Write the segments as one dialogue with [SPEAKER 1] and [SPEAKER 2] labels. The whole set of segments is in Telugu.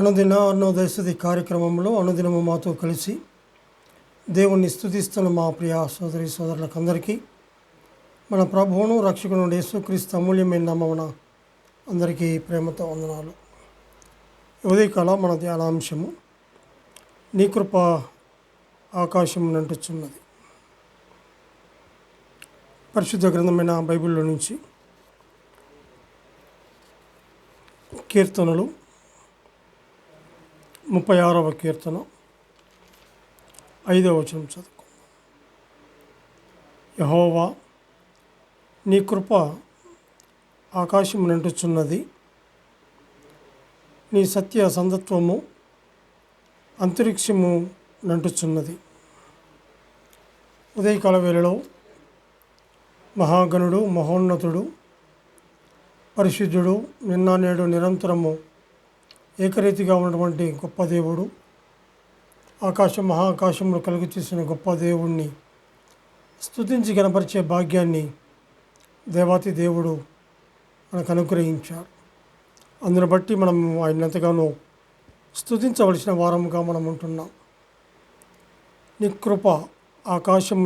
[SPEAKER 1] అనుదిన అన్నోదయస్థుతి కార్యక్రమంలో అనుదినము మాతో కలిసి దేవుణ్ణి స్థుతిస్తున్న మా ప్రియ సోదరి సోదరులకందరికీ మన ప్రభువును రక్షకును యేసుక్రీస్తు అమూల్యమైన నామమున అందరికీ ప్రేమతో వందనాలు. ఉదయకాల మన ధ్యానాంశము నీ కృప ఆకాశం నంటుచున్నది పరిశుద్ధ గ్రంథమైన బైబిల్లో నుంచి కీర్తనలు ముప్పై ఆరవ కీర్తన ఐదవ వచనం చదువు యహోవా నీ కృప ఆకాశం నంటుచున్నది నీ సత్య సందత్వము అంతరిక్షము నంటుచున్నది ఉదయకాల వేళలో మహాగణుడు మహోన్నతుడు పరిశుద్ధుడు నిన్న నేడు నిరంతరము ఏకరీతిగా ఉన్నటువంటి గొప్ప దేవుడు. ఆకాశం మహాకాశంలో కలుగు చేసిన గొప్ప దేవుణ్ణి స్తుతించి కనపరిచే భాగ్యాన్ని దేవాతి దేవుడు మనకు అనుగ్రహించాడు. అందును బట్టి మనం ఆయన ఎంతగానో స్థుతించవలసిన వారముగా మనం ఉంటున్నాం. నీ కృప ఆకాశం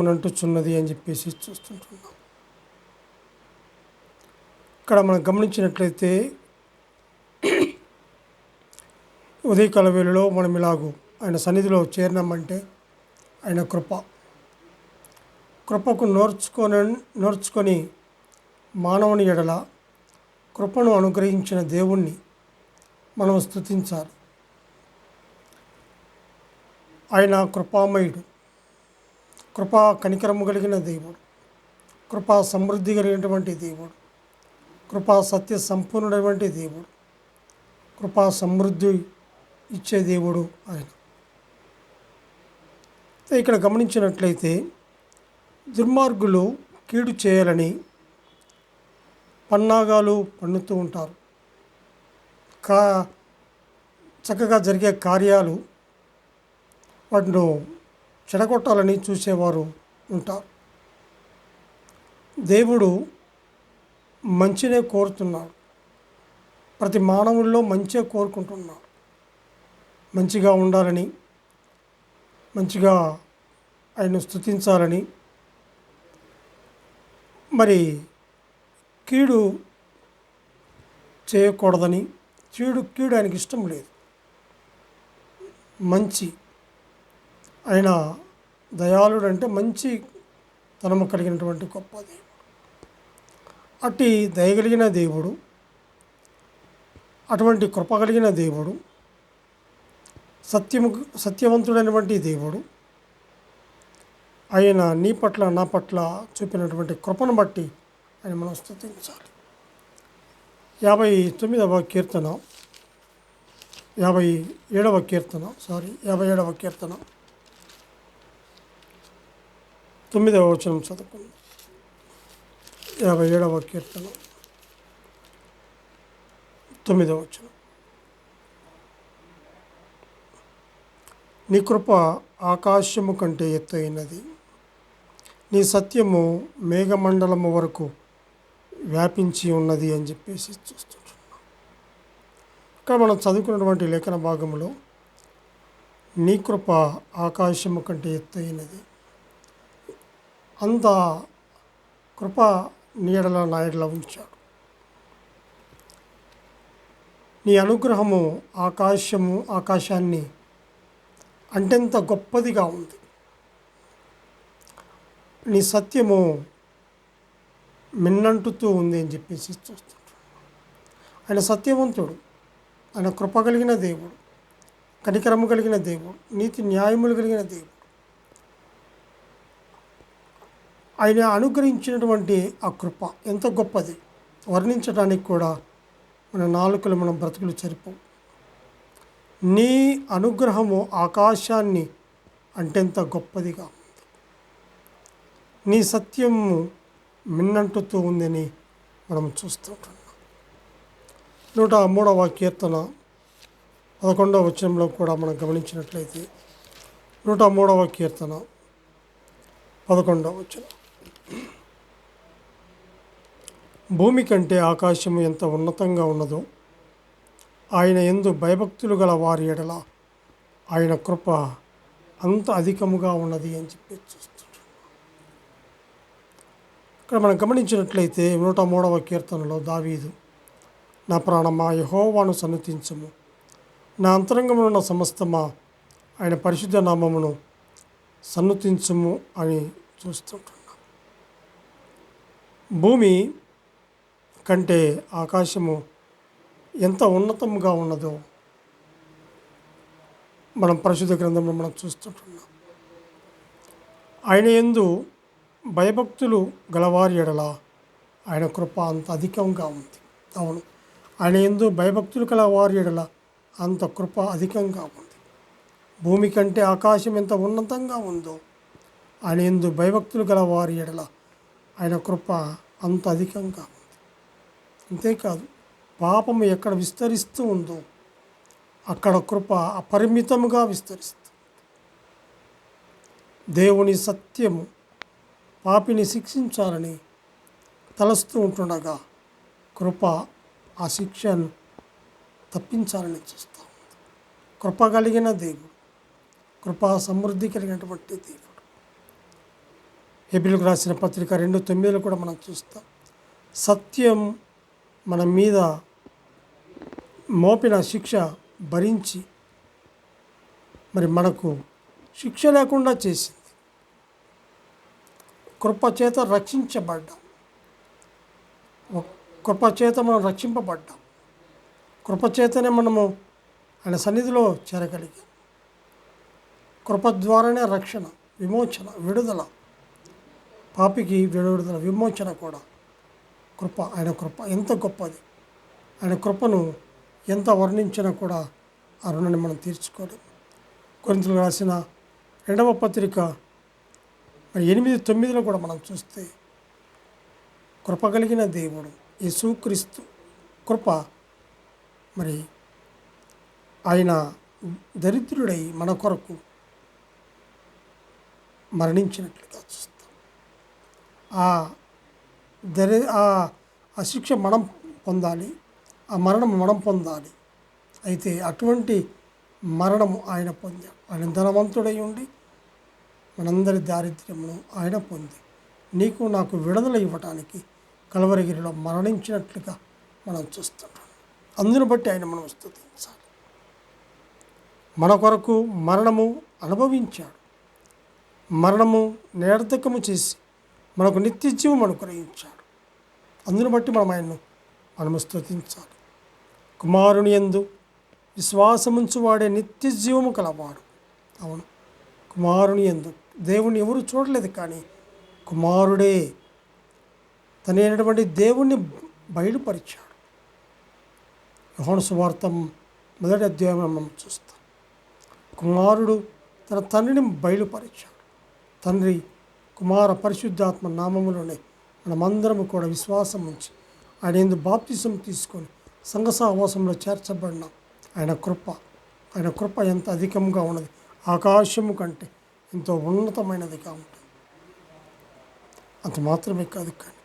[SPEAKER 1] అని చెప్పేసి చూస్తుంటున్నాం. ఇక్కడ మనం గమనించినట్లయితే ఉదయకాల వేళలో మనం ఇలాగూ ఆయన సన్నిధిలో చేరినామంటే ఆయన కృప. కృపకు నోర్చుకొని నోర్చుకొని మానవుని ఎడల కృపను అనుగ్రహించిన దేవుణ్ణి మనం స్థుతించాలి ఆయన కృపామయుడు కృపా కనికరము కలిగిన దేవుడు కృపా సమృద్ధి కలిగినటువంటి దేవుడు కృపా సత్య సంపూర్ణుడైనటువంటి దేవుడు కృపా సమృద్ధి ఇచ్చే దేవుడు ఆయన. ఇక్కడ గమనించినట్లయితే దుర్మార్గులు కీడు చేయాలని పన్నాగాలు పన్నుతూ ఉంటారు. కా చక్కగా జరిగే కార్యాలు వాటిను చెడగొట్టాలని చూసేవారు ఉంటారు. దేవుడు మంచినే కోరుతున్నాడు. ప్రతి మానవుల్లో మంచిగా కోరుకుంటున్నాడు. మంచిగా ఉండాలని మంచిగా ఆయన స్థుతించాలని మరి కీడు చేయకూడదని చీడు కీడు ఆయనకి ఇష్టం లేదు. మంచి ఆయన దయాళుడు అంటే మంచి తనము కలిగినటువంటి గొప్ప దేవుడు. అట్టి దయగలిగిన దేవుడు అటువంటి కృప కలిగిన దేవుడు సత్యము సత్యవంతుడైనటువంటి దేవుడు. ఆయన నీ పట్ల నా పట్ల చూపినటువంటి కృపను బట్టి ఆయన మనం స్థుతించాలి. యాభై తొమ్మిదవ కీర్తన. యాభై ఏడవ కీర్తన. సారీ యాభై ఏడవ కీర్తన. తొమ్మిదవ వచనం చదువుకుంది. యాభై ఏడవ కీర్తన. తొమ్మిదవ వచనం. నీ కృప ఆకాశము కంటే ఎత్తైనది నీ సత్యము మేఘమండలము వరకు వ్యాపించి ఉన్నది అని చెప్పేసి చూస్తుంటున్నాం. ఇక్కడ మనం చదువుకున్నటువంటి లేఖన భాగంలో నీ కృప ఆకాశము కంటే ఎత్తైనది అంత కృప నీడల నాయడలా ఉంచాడు. నీ అనుగ్రహము ఆకాశము ఆకాశాన్ని అంటెంత గొప్పదిగా ఉంది. నీ సత్యము మిన్నంటుతూ ఉంది అని చెప్పేసి చూస్తుంటాడు. ఆయన సత్యవంతుడు. ఆయన కృప కలిగిన దేవుడు. కనికరము కలిగిన దేవుడు. నీతి న్యాయములు కలిగిన దేవుడు. ఆయన అనుగ్రహించినటువంటి ఆ కృప ఎంత గొప్పది. వర్ణించడానికి కూడా మన నాలుకలు మనం బ్రతుకులు సరిపోవు నీ అనుగ్రహము ఆకాశాన్ని అంటెంత గొప్పదిగా ఉంది. నీ సత్యము మిన్నంటుతూ ఉందని మనం చూస్తుంటున్నాం నూట మూడవ కీర్తన పదకొండవ వచనంలో కూడా మనం గమనించినట్లయితే నూట మూడవ కీర్తన పదకొండవ వచనం. భూమి కంటే ఆకాశము ఎంత ఉన్నతంగా ఉన్నదో ఆయన ఎందు భయభక్తులు గల వారి ఎడల ఆయన కృప అంత అధికముగా ఉన్నది అని చెప్పి చూస్తుంటాం ఇక్కడ మనం గమనించినట్లయితే నూట మూడవ కీర్తనలో దావీదు నా ప్రాణమా యహోవాను సన్నతించము. నా అంతరంగంలో ఉన్న సమస్తమా ఆయన పరిశుద్ధ నామమును సన్నతించము అని చూస్తుంటున్నాం. భూమి కంటే ఆకాశము ఎంత ఉన్నతంగా ఉన్నదో మనం పరిశుద్ధ గ్రంథంలో మనం చూస్తుంటున్నాం. ఆయన ఎందు భయభక్తులు గలవారి ఎడల ఆయన కృప అంత అధికంగా ఉంది. అవును. ఆయన ఎందు భయభక్తులు గలవారి ఎడల అంత కృప అధికంగా ఉంది. భూమి కంటే ఆకాశం ఎంత ఉన్నతంగా ఉందో ఆయన ఎందు భయభక్తులు గలవారి ఎడల ఆయన కృప అంత అధికంగా ఉంది. అంతేకాదు పాపము ఎక్కడ విస్తరిస్తూ ఉందో అక్కడ కృప అపరిమితముగా విస్తరిస్తుంది. దేవుని సత్యము పాపిని శిక్షించాలని తలస్తూ ఉంటుండగా కృప ఆ శిక్షను తప్పించాలని చూస్తాం కృప కలిగిన దేవుడు కృపా సమృద్ధి కలిగినటువంటి దేవుడు. హెబిల్కు రాసిన పత్రిక రెండు తొమ్మిదిలో కూడా మనం చూస్తాం. సత్యం మన మీద మోపిన శిక్ష భరించి మరి మనకు శిక్ష లేకుండా చేసింది. కృపచేత రక్షించబడ్డాం. కృపచేత మనం రక్షింపబడ్డాం. కృపచేతనే మనము ఆయన సన్నిధిలో చేరగలిగాం. కృప ద్వారానే రక్షణ విమోచన విడుదల పాపికి విడుదల విమోచన కూడా కృప ఆయన కృప ఎంత గొప్పది. ఆయన కృపను ఎంత వర్ణించినా కూడా ఆ రుణాన్ని మనం తీర్చుకోలేం. కొరింతలు రాసిన రెండవ పత్రిక మరి ఎనిమిది తొమ్మిదిలో కూడా మనం చూస్తే కృప కలిగిన దేవుడు యేసుక్రీస్తు. కృప మరి ఆయన దరిద్రుడై మన కొరకు మరణించినట్లుగా చూస్తాం. ఆ దరి ఆ శిక్ష మనం పొందాలి ఆ మరణం మనం పొందాలి. అయితే అటువంటి మరణము ఆయన పొందాడు ఆయన ధనవంతుడై ఉండి మనందరి దారిద్ర్యమును ఆయన పొంది. నీకు నాకు విడుదల ఇవ్వటానికి కలవరగిరిలో మరణించినట్లుగా మనం చూస్తున్నాం అందును బట్టి ఆయన మనం స్థుతించాలి మన కొరకు మరణము అనుభవించాడు. మరణము నిరర్ధకము చేసి మనకు నిత్య జీవం అనుగ్రహించాడు. అందును బట్టి మనం ఆయన్ను మనము స్థుతించాలి కుమారుని ఎందు విశ్వాసముంచు వాడే నిత్య జీవము కలవాడు. అవును. కుమారుని ఎందు దేవుణ్ణి ఎవరు చూడలేదు కానీ కుమారుడే తనైనటువంటి దేవుణ్ణి బయలుపరిచాడు. యోహన సువార్త మొదటి అధ్యాయం మనం చూస్తాం. కుమారుడు తన తండ్రిని బయలుపరిచాడు. తండ్రి కుమార పరిశుద్ధాత్మ నామములోనే మనమందరము కూడా విశ్వాసం ఉంచి ఆయన ఎందు బాప్తిసం తీసుకొని సంఘ సహవాసంలో చేర్చబడిన ఆయన కృప. ఆయన కృప ఎంత అధికంగా ఉన్నది. ఆకాశము కంటే ఎంతో ఉన్నతమైనదిగా ఉంటుంది అంత మాత్రమే కాదు కానీ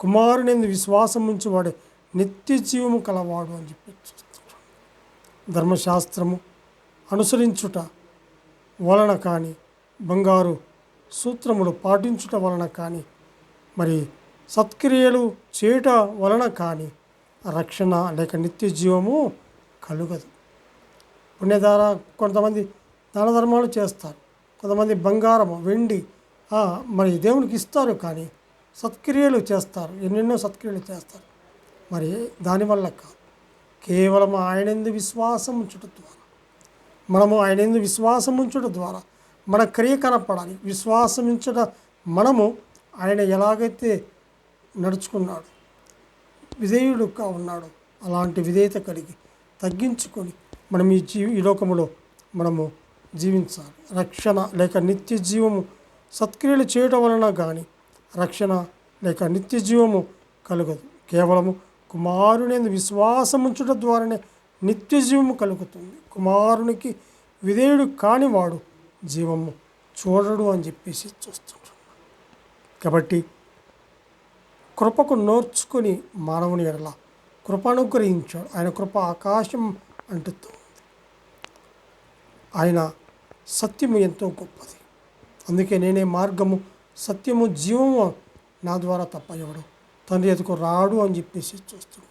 [SPEAKER 1] కుమారునిందు విశ్వాసం ఉంచి వాడే నిత్య జీవము కలవాడు అని చెప్పి ధర్మశాస్త్రము అనుసరించుట వలన కానీ బంగారు సూత్రములు పాటించుట వలన కానీ మరి సత్క్రియలు చేయుట వలన కానీ రక్షణ లేక నిత్య జీవము కలుగదు. పుణ్యధార కొంతమంది దాన ధర్మాలు చేస్తారు కొంతమంది బంగారము వెండి మరి దేవునికి ఇస్తారు కానీ సత్క్రియలు చేస్తారు ఎన్నెన్నో సత్క్రియలు చేస్తారు. మరి దానివల్ల కాదు. కేవలం ఆయనందు విశ్వాసం ఉంచుట ద్వారా మనము ఆయన ఎందు విశ్వాసం ఉంచుట ద్వారా మన క్రియ కనపడాలి. విశ్వాసం మనము ఆయన ఎలాగైతే నడుచుకున్నాడు విధేయుడుగా ఉన్నాడు అలాంటి విధేయత కలిగి తగ్గించుకొని మనం ఈ జీ ఈ లోకములో మనము జీవించాలి. రక్షణ లేక నిత్య జీవము సత్క్రియలు చేయడం వలన కానీ రక్షణ లేక నిత్య జీవము కలుగదు. కేవలము కుమారుని విశ్వాసముంచడం విశ్వాసం ఉంచుట ద్వారానే నిత్య జీవము కలుగుతుంది. కుమారునికి విధేయుడు కానివాడు జీవము చూడడు అని చెప్పేసి చూస్తుంటాడు కాబట్టి కృపకు నోర్చుకొని మానవుని ఎడల కృప అనుగ్రహించాడు. ఆయన కృప ఆకాశం అంటుతుంది ఆయన సత్యము ఎంతో గొప్పది. అందుకే నేనే మార్గము సత్యము జీవము నా ద్వారా తప్ప ఎవడు తండ్రి ఎదుకు రాడు అని చెప్పేసి చూస్తున్నాడు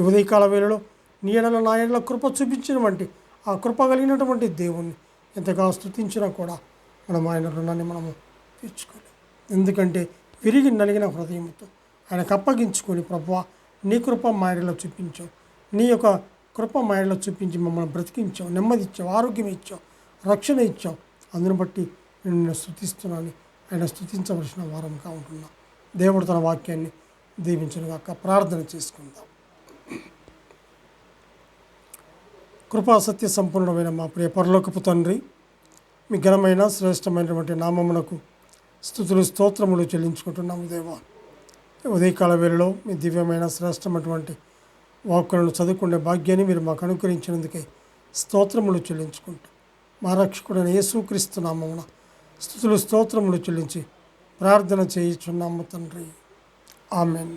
[SPEAKER 1] ఈ ఉదయకాల వేళలో నీ ఎడల నా ఎడల కృప చూపించినటువంటి ఆ కృప కలిగినటువంటి దేవుణ్ణి ఎంతగా స్థుతించినా కూడా మనం ఆయన రుణాన్ని మనము తీర్చుకోలేం. ఎందుకంటే విరిగి నలిగిన హృదయంతో ఆయనకు అప్పగించుకొని ప్రభు నీ కృప మాయలో చూపించావు. నీ యొక్క కృప మాయలో చూపించి మమ్మల్ని బ్రతికించావు. నెమ్మది ఇచ్చావు. ఆరోగ్యం ఇచ్చావు. రక్షణ ఇచ్చావు. అందుని బట్టి నేను నిన్ను స్థుతిస్తున్నాను ఆయన స్థుతించవలసిన వారంగా ఉంటున్నా. దేవుడు తన వాక్యాన్ని దీవించనుగాక ప్రార్థన చేసుకుందాం. కృపా సత్య సంపూర్ణమైన మా ప్రియ పరలోకపు తండ్రి మీ ఘనమైన శ్రేష్టమైనటువంటి నామమునకు స్థుతులు స్తోత్రములు చెల్లించుకుంటున్నాము దేవా. ఉదయకాల వేళలో మీ దివ్యమైన శ్రేష్టమైనటువంటి వాక్కులను చదువుకునే భాగ్యాన్ని మీరు మాకు అనుగ్రహించినందుకే స్తోత్రములు చెల్లించుకుంటూ మా రక్షకుడైన యేసుక్రీస్తు నామమున స్థుతులు స్తోత్రములు చెల్లించి ప్రార్థన చేయుచున్నాము తండ్రి. ఆమెన్.